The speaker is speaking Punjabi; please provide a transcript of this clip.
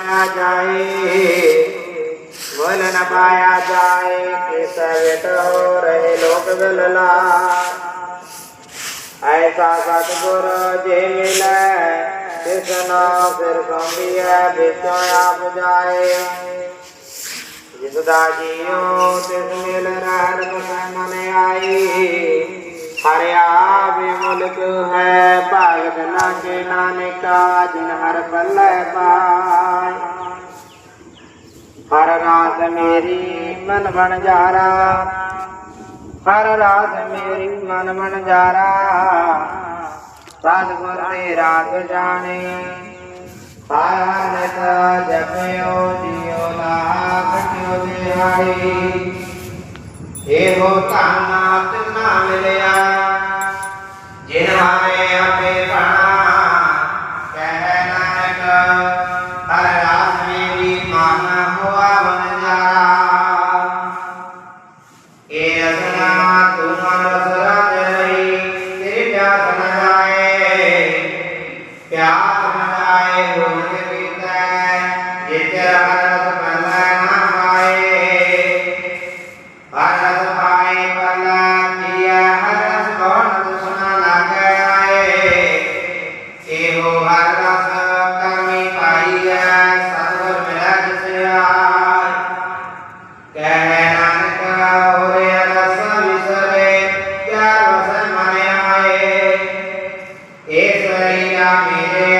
ना जाए वल न पाया जाए कैसा वेट हो रहे लोक गलला ऐसा सतगुरु जे मिले कृष्ण फिर सौंबिया बिचो आप जाए जिसदा जियो तिस मिल रहर मन आई ਹਰਿਆ ਵੀ ਮੁਲਕ ਹੈ, ਭਾਗਤ ਨਾਗੇ ਨਾਨਕਾ ਜਿਨ ਹਰ ਪੱਲੇ ਪਾਈ ਹਰ ਰਾਤ ਮੇਰੀ ਮਨ ਬਣ ਜਾਰਾ, ਹਰ ਰਾਤ ਮੇਰੀ ਮਨ ਬਣ ਜਾਰਾ। ਸਤਿਗੁਰ ਤੇ ਰਾਤ ਜਾਣੇ ਪਾਰਨਤ ਜਪਿਓ, ਜਿਉ ਲਾਭ ਕਿਉ ਦਿਹਾੜੀ ਇਹੋ ਧਨ ਆਪ ਮਿਲਿਆ। ਪਿਆਸ ਨ ਜਾਏ ਹੋਣ ਕੇ ਪੀਤੈ ਜੇ ਤੇਰਾ ਰਸ ਪੱਲਾ ਨਾ ਪਾਏ ਹਰ ਰਸ ਪਾਏ ਪੱਲਾ ਪੀਆ ਹਰ ਰਸ ਕੌਣ ਦੁਸਨਾ ਲਾਗੇ ਆਏ ਇਹੋ ਹਰ ਰਸ ਕਰਮੀ ਪਾਈਐ ਸਤਿਗੁਰ ਮਿਲਿਆ ਜਿਸ ਆਏ ਕਹਿ